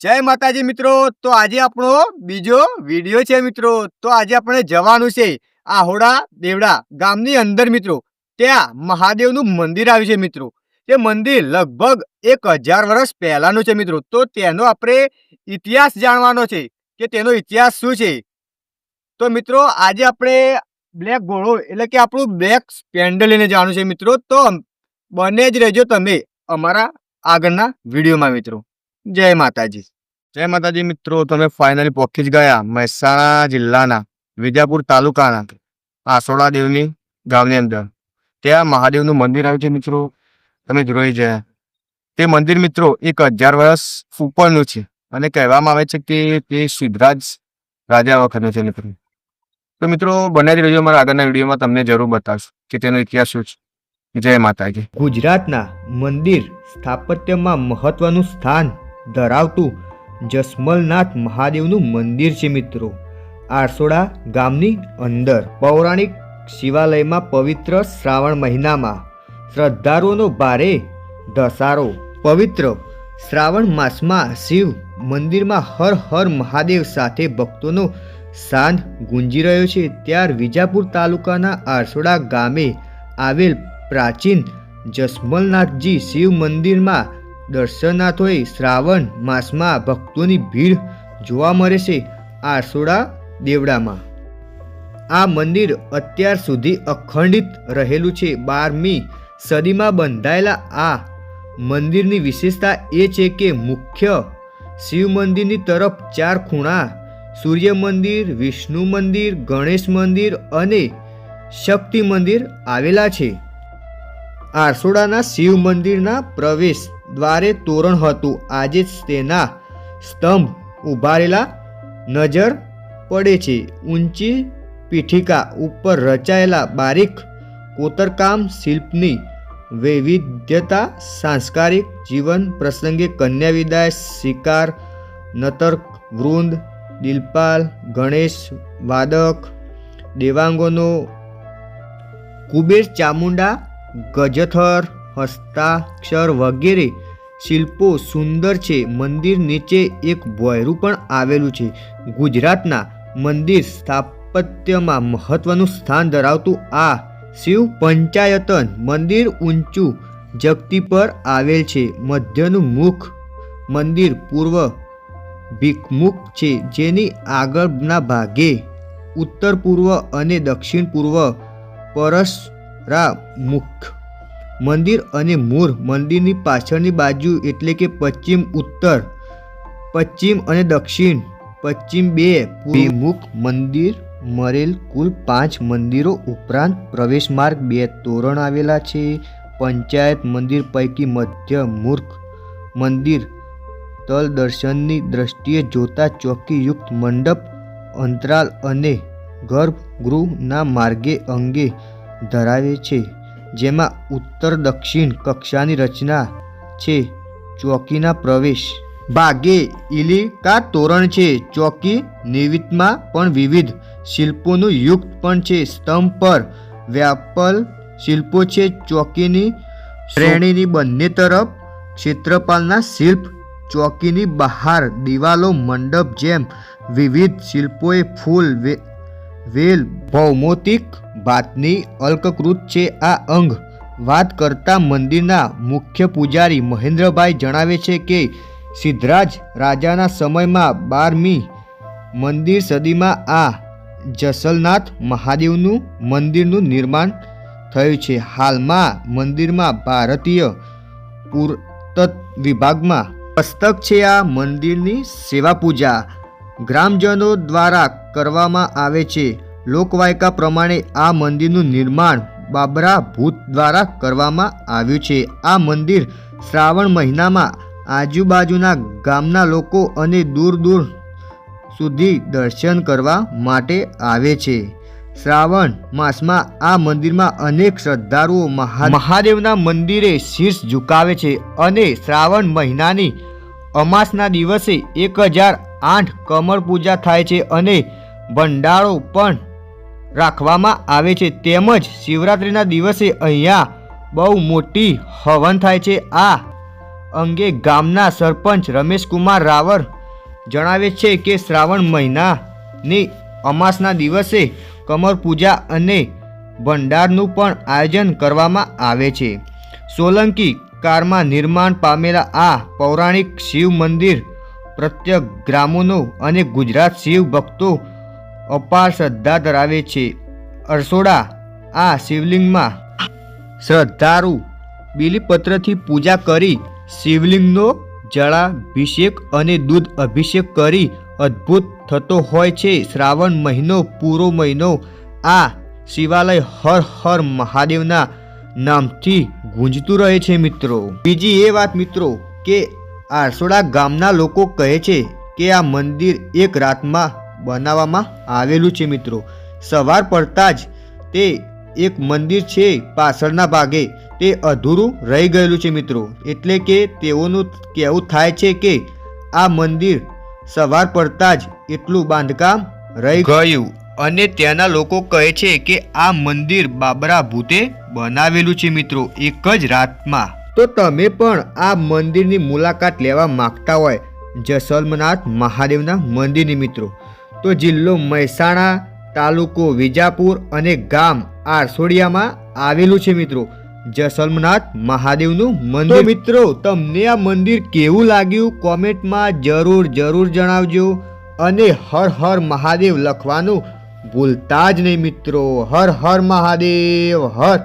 જય માતાજી મિત્રો. તો આજે આપણો બીજો વીડિયો છે મિત્રો. તો આજે આપણે જવાનું છે આહોડા દેવડા ગામની અંદર મિત્રો. ત્યાં મહાદેવનું મંદિર આવ્યું છે મિત્રો. તે મંદિર લગભગ એક હજાર વર્ષ પહેલાનું છે મિત્રો. તો તેનો આપણે ઇતિહાસ જાણવાનો છે કે તેનો ઇતિહાસ શું છે? તો મિત્રો, આજે આપણે બ્લેક ઘોડો એટલે કે આપણું બ્લેક સ્પેન્ડલ લઈને જવાનું છે મિત્રો. તો બને જ રહેજો તમે અમારા આગળના વિડીયોમાં મિત્રો. જય માતાજી. જય માતાજી મિત્રો, તમે ફાઇનલી પહોંચી જ ગયા મહેસાણા જિલ્લાના વિજાપુર તાલુકાના આસોડા દેવની ગામની અંદર. ત્યાં મહાદેવનું મંદિર આવ્યું છે મિત્રો, તમે જોઈ જાય તે મંદિર મિત્રો એક હજાર વર્ષ ઉપરનું છે અને કહેવામાં આવે છે કે તે સિદ્ધરાજ રાજા વખતનું છે મિત્રો. તો મિત્રો બનાવી જ રહેજો મારા આગળના વિડીયોમાં, તમને જરૂર બતાવશું કે તેનો ઇતિહાસ શું છે. જય માતાજી. ગુજરાતના મંદિર સ્થાપત્યમાં મહત્વનું સ્થાન ધરાવતું જસમલનાથ મહાદેવનું મંદિર છે મિત્રો. આરસોડા ગામની અંદર પૌરાણિક શિવાલયમાં પવિત્ર શ્રાવણ મહિનામાં શ્રદ્ધાળુઓનો ભારે ધસારો. પવિત્ર શ્રાવણ માસમાં શિવ મંદિરમાં હર હર મહાદેવ સાથે ભક્તોનો સાંજ ગુંજી રહ્યો છે. ત્યાર વિજાપુર તાલુકાના આરસોડા ગામે આવેલ પ્રાચીન જસમલનાથજી શિવ મંદિરમાં દર્શનાર્થોએ શ્રાવણ માસમાં ભક્તોની ભીડ જોવા મળે છે આરસોડા દેવડામાં. આ મંદિર અત્યાર સુધી અખંડિત રહેલું છે. બારમી સદીમાં બંધાયેલા આ મંદિરની વિશેષતા એ છે કે મુખ્ય શિવ મંદિરની તરફ ચાર ખૂણા, સૂર્ય મંદિર, વિષ્ણુ મંદિર, ગણેશ મંદિર અને શક્તિ મંદિર આવેલા છે. આરસોડાના શિવ મંદિરના પ્રવેશ દ્વારે તોરણ હતું. આજે તેના સ્તંભ ઉભારેલા નજર પડે છે. ઊંચી પીઠિકા ઉપર રચાયેલા બારીક કોતરકામ શિલ્પની વૈવિધ્યતા સાંસ્કારિક જીવન પ્રસંગે કન્યા વિદાય, શિકાર, નતર્ક, વૃંદ, દિલપાલ, ગણેશ, વાદક, દેવાંગોનો, કુબેર, ચામુંડા, ગજથર હસ્તાક્ષર વગેરે શિલ્પો સુંદર છે. મંદિર નીચે એક ભોયરું પણ આવેલું છે. ગુજરાતના મંદિર સ્થાપત્યમાં મહત્વનું સ્થાન ધરાવતું આ શિવ પંચાયતન મંદિર ઊંચું જગતી પર આવેલ છે. મધ્યનું મુખ મંદિર પૂર્વ ભીખમુખ છે, જેની આગળના ભાગે ઉત્તર પૂર્વ અને દક્ષિણ પૂર્વ પરસરા મુખ મંદિર અને મૂળ મંદિરની પાછળની બાજુ એટલે કે પશ્ચિમ ઉત્તર, પશ્ચિમ અને દક્ષિણ, પશ્ચિમ બે મુખ મંદિર મરેલ કુલ પાંચ મંદિરો ઉપરાંત પ્રવેશ માર્ગ બે તોરણ આવેલા છે. પંચાયત મંદિર પૈકી મધ્ય મૂર્ખ મંદિર તલ દર્શનની દ્રષ્ટિએ જોતા ચોકીયુક્ત મંડપ, અંતરાલ અને ગર્ભગૃહના માર્ગે અંગે ધરાવે છે. જેમાં ઉત્તર દક્ષિણ કક્ષાની રચના છે ચોકીના પ્રવેશ. ભાગે ઇલિકા તોરણ છે. ચોકી નિવિતમાં પણ વિવિધ શિલ્પોનું યુક્ત પણ છે. સ્તંભ પર વ્યાપલ શિલ્પો છે. ચોકીની શ્રેણીની બંને તરફ ક્ષેત્રપાલના શિલ્પ, ચોકીની બહાર દિવાલો, મંડપ જેમ વિવિધ શિલ્પોએ ફૂલ વેલ ભૌમોતિક ભાતની અલ્કકૃત છે આ અંગ. વાત કરતા મંદિરના મુખ્ય પૂજારી મહેન્દ્રભાઈ જણાવે છે કે, સિદ્ધરાજ રાજાના સમયમાં બારમી મંદિર સદીમાં આ જસલનાથ મહાદેવનું મંદિરનું નિર્માણ થયું છે. હાલમાં મંદિરમાં ભારતીય પુરાતત્વ વિભાગમાં પુસ્તક છે આ મંદિરની સેવા પૂજા ગ્રામજનો દ્વારા કરવામાં આવે છે. લોકવાયકા પ્રમાણે આ મંદિરનું નિર્માણ બાબરા ભૂત દ્વારા કરવામાં આવ્યું છે. આ મંદિર શ્રાવણ મહિનામાં આજુબાજુના ગામના લોકો અને દૂર દૂર સુધી દર્શન કરવા માટે આવે છે. શ્રાવણ માસમાં આ મંદિરમાં અનેક શ્રદ્ધાળુઓ મહા મહાદેવના મંદિરે શીર્ષ ઝુકાવે છે અને શ્રાવણ મહિનાની અમાસના દિવસે એક હજાર આઠ કમળ પૂજા થાય છે અને ભંડારો પણ રાખવામાં આવે છે. તેમજ શિવરાત્રિના દિવસે અહીંયા બહુ મોટી હવન થાય છે. આ અંગે ગામના સરપંચ રમેશકુમાર રાવર જણાવે છે કે શ્રાવણ મહિનાની અમાસના દિવસે કમર પૂજા અને ભંડારનું પણ આયોજન કરવામાં આવે છે. સોલંકી કારમાં નિર્માણ પામેલા આ પૌરાણિક શિવ મંદિર પ્રત્યેક ગ્રામોનો અને ગુજરાત શિવ ભક્તો અપાર શ્રદ્ધા ધરાવે છે. અરસોડા, આ શિવલિંગમાં શ્રદ્ધાળુ બીલીપત્રથી પૂજા કરી શિવલિંગનો જળાભિષેક અને દૂધ અભિષેક કરી અદ્ભુત થતો હોય છે. શ્રાવણ મહિનો, પૂરો મહિનો, આ શિવાલય હર હર મહાદેવના નામથી ગુંજતું રહે છે મિત્રો. બીજી એ વાત મિત્રો કે આરસોડા ગામના લોકો કહે છે કે આ મંદિર એક રાતમાં બનાવવામાં આવેલું છે મિત્રો. સવાર પડતા જ તે એક મંદિર છે પાછળના ભાગે. તે અધૂરું રહી ગયેલું છે મિત્રો. એટલે કે તેઓનું કહેવું થાય છે કે આ મંદિર સવાર પડતા જ એટલું બાંધકામ રહી ગયું. અને ત્યાંના લોકો કહે છે કે આ મંદિર બાબરા ભૂતે બનાવેલું છે મિત્રો, એક જ રાતમાં. તો તમે પણ આ મંદિરની મુલાકાત લેવા માંગતા હોય જસલમનાથ મહાદેવના મંદિરની મિત્રો. તો જિલ્લો મહેસાણા તાલુકો વિજાપુર અને ગામ આરસોડિયામાં આવેલું છે મિત્રો. જસલમનાથ મહાદેવનું મંદિર. મિત્રો, તમને આ મંદિર કેવું લાગ્યું? કોમેન્ટમાં જરૂર જરૂર જણાવજો. અને હર હર મહાદેવ લખવાનું ભૂલતા જ નહીં મિત્રો. હર હર મહાદેવ, હર.